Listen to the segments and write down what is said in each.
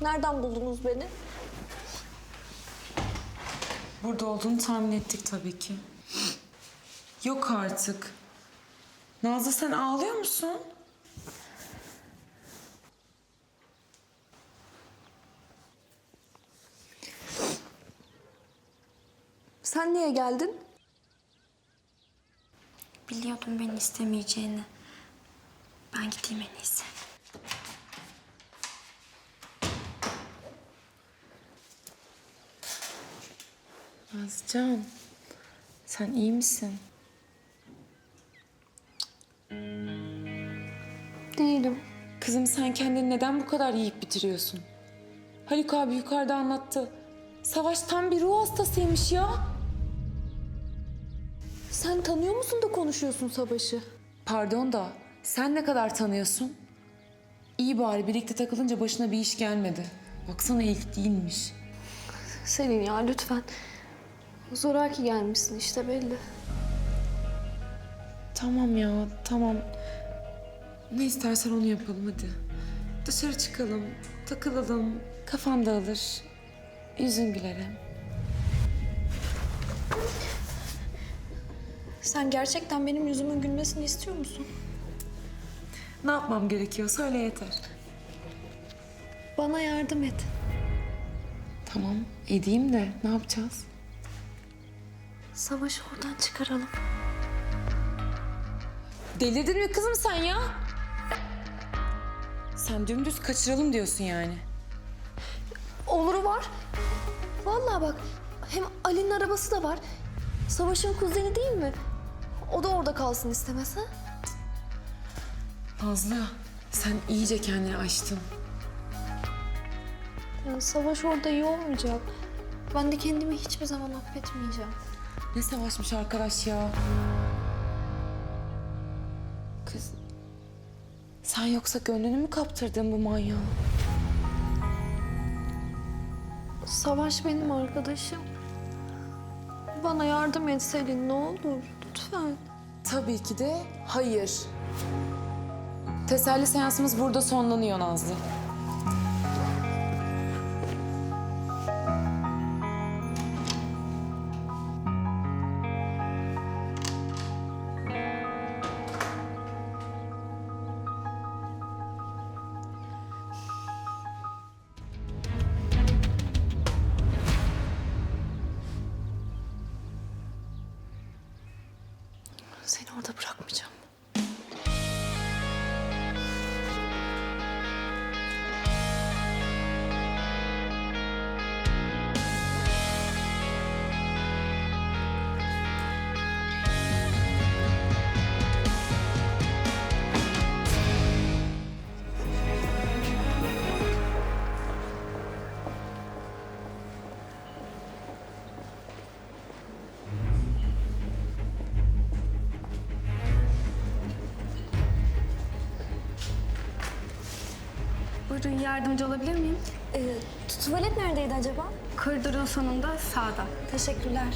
Nereden buldunuz beni? Burada olduğunu tahmin ettik tabii ki. Yok artık. Nazlı sen ağlıyor musun? Sen niye geldin? Biliyordum beni istemeyeceğini. Ben gideyim en iyisi. Nazlıcan, sen iyi misin? Değilim. Kızım sen kendini neden bu kadar yiyip bitiriyorsun? Haluk abi yukarıda anlattı. Savaş tam bir ruh hastasıymış ya. Sen tanıyor musun da konuşuyorsun Savaş'ı? Pardon da sen ne kadar tanıyorsun? İyi bari birlikte takılınca başına bir iş gelmedi. Baksana ilk değilmiş. Selin ya lütfen. Zoraki gelmişsin işte belli. Tamam ya tamam. Ne istersen onu yapalım hadi. Dışarı çıkalım, takılalım, kafan dağılır. Yüzün güler hem. Sen gerçekten benim yüzümün gülmesini istiyor musun? Ne yapmam gerekiyor söyle yeter. Bana yardım et. Tamam edeyim de ne yapacağız? Savaş'ı oradan çıkaralım. Delirdin mi kızım sen ya? Sen dümdüz kaçıralım diyorsun yani. Oluru var. Vallahi bak hem Ali'nin arabası da var. Savaş'ın kuzeni değil mi? O da orada kalsın istemez ha? Nazlı sen iyice kendini aştın. Ya Savaş orada iyi olmayacak. Ben de kendimi hiçbir zaman affetmeyeceğim. Ne savaşmış arkadaş ya. Kız sen yoksa gönlünü mü kaptırdın bu manyağa? Savaş benim arkadaşım. Bana yardım et Selin ne olur lütfen. Tabii ki de hayır. Teselli seansımız burada sonlanıyor Nazlı. Buyurun yardımcı olabilir miyim? Ee, tuvalet neredeydi acaba? Koridorun sonunda sağda. Teşekkürler.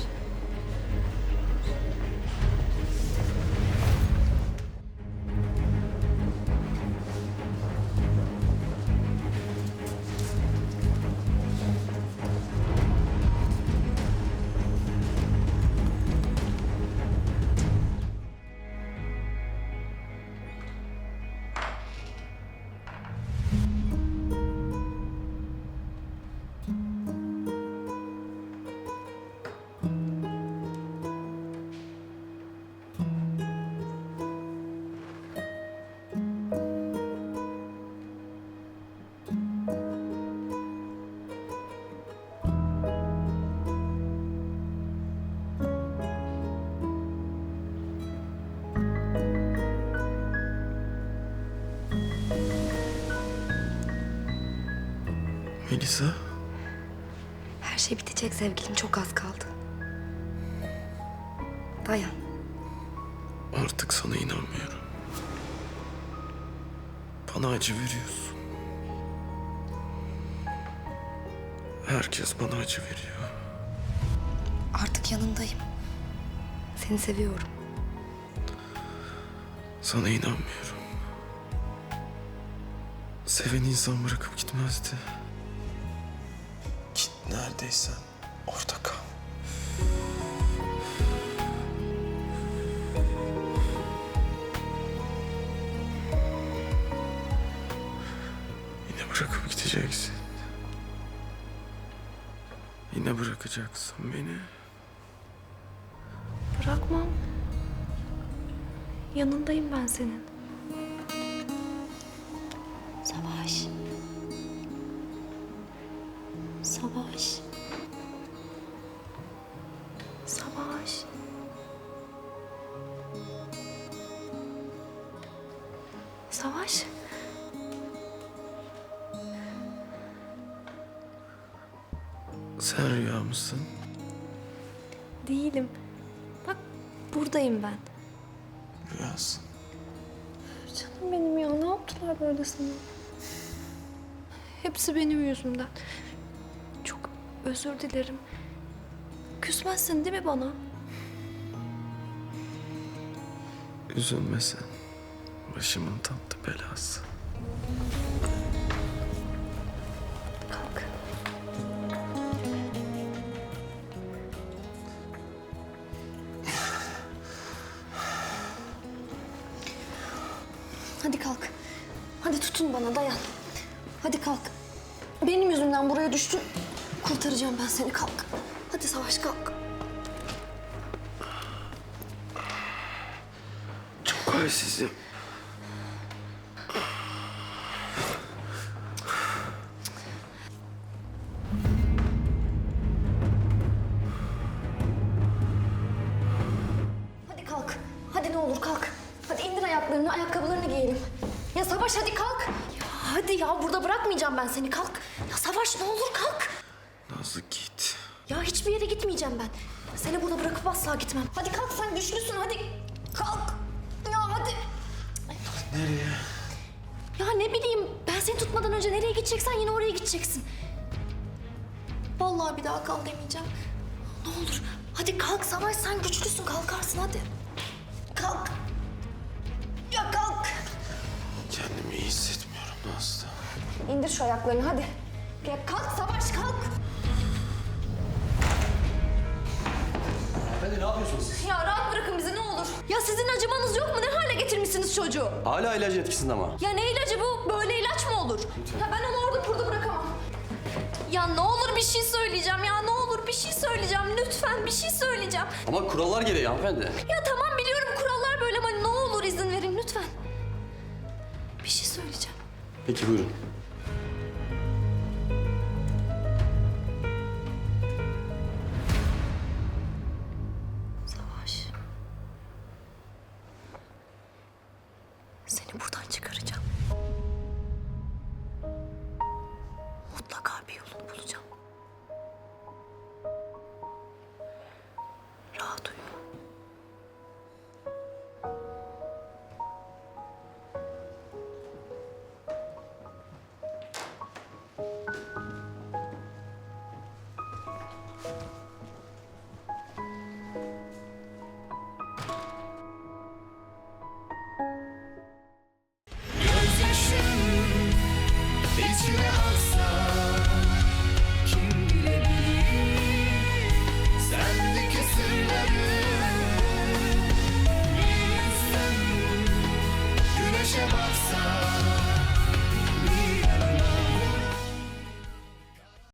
Melisa, Her şey bitecek sevgilim çok az kaldı. Dayan. artık sana inanmıyorum. Bana acı veriyorsun. Herkes bana acı veriyor. Artık yanındayım. Seni seviyorum. Sana inanmıyorum. Seven insan bırakıp gitmezdi. Neredeysen orada kal. Yine bırakıp gideceksin. Yine bırakacaksın beni. Bırakmam. Yanındayım ben senin. Savaş. Savaş. Savaş. Savaş. Sen rüya mısın? Değilim. Bak buradayım ben. Rüyasın. Canım benim ya ne yaptılar böyle sana? Hepsi benim yüzümden. Özür dilerim. Küsmezsin değil mi bana? Üzülme sen. Başımın tatlı belası. Kalk. Hadi kalk. Hadi tutun bana dayan. Hadi kalk. Benim yüzümden buraya düştün. Kurtaracağım ben seni kalk. Hadi Savaş kalk. Çok halsizim. Hadi kalk. Hadi ne olur kalk. Hadi indir ayaklarını, ayakkabılarını giyelim. Ya Savaş hadi kalk. Ya hadi ya burada bırakmayacağım ben seni kalk. Ya Savaş ne olur kalk. Nazlı git. Ya hiçbir yere gitmeyeceğim ben. Seni burada bırakıp asla gitmem. Hadi kalk sen güçlüsün hadi. Kalk. Ya hadi. Nereye? Ya ne bileyim ben seni tutmadan önce nereye gideceksen yine oraya gideceksin. Vallahi bir daha kal demeyeceğim. Ne olur hadi kalk Savaş sen güçlüsün kalkarsın hadi. Kalk. Ya kalk. Kendimi iyi hissetmiyorum Nazlı. İndir şu ayaklarını hadi. Ya kalk Savaş kalk. Hanımefendi ne yapıyorsunuz siz? Ya rahat bırakın bizi ne olur. Ya sizin acımanız yok mu? Ne hale getirmişsiniz çocuğu? Hala ilaç etkisinde ama. Ya ne ilacı bu? Böyle ilaç mı olur? Ya ben onu orada burada bırakamam. Ya ne olur bir şey söyleyeceğim ya ne olur bir şey söyleyeceğim lütfen bir şey söyleyeceğim. Ama kurallar gereği hanımefendi. Ya tamam biliyorum kurallar böyle ama ne olur izin verin lütfen. Bir şey söyleyeceğim. Peki buyurun.